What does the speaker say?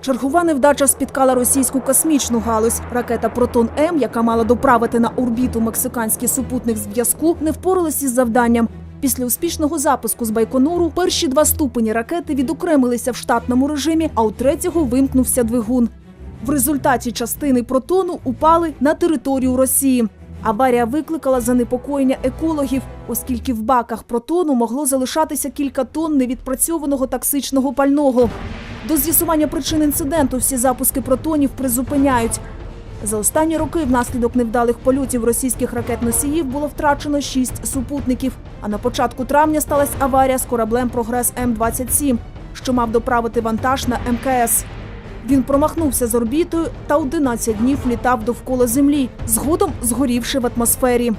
Чергова невдача спіткала російську космічну галузь. Ракета Протон М, яка мала доправити на орбіту мексиканський супутник зв'язку, не впоралась із завданням. Після успішного запуску з Байконуру перші два ступені ракети відокремилися в штатному режимі, а у третього вимкнувся двигун. В результаті частини протону упали на територію Росії. Аварія викликала занепокоєння екологів, оскільки в баках протону могло залишатися кілька тонн невідпрацьованого токсичного пального. До з'ясування причин інциденту всі запуски протонів призупиняють. За останні роки внаслідок невдалих польотів російських ракет-носіїв було втрачено шість супутників. А на початку травня сталася аварія з кораблем Прогрес М-27, що мав доправити вантаж на МКС. Він промахнувся з орбітою та 11 днів літав довкола землі, згодом згорівши в атмосфері.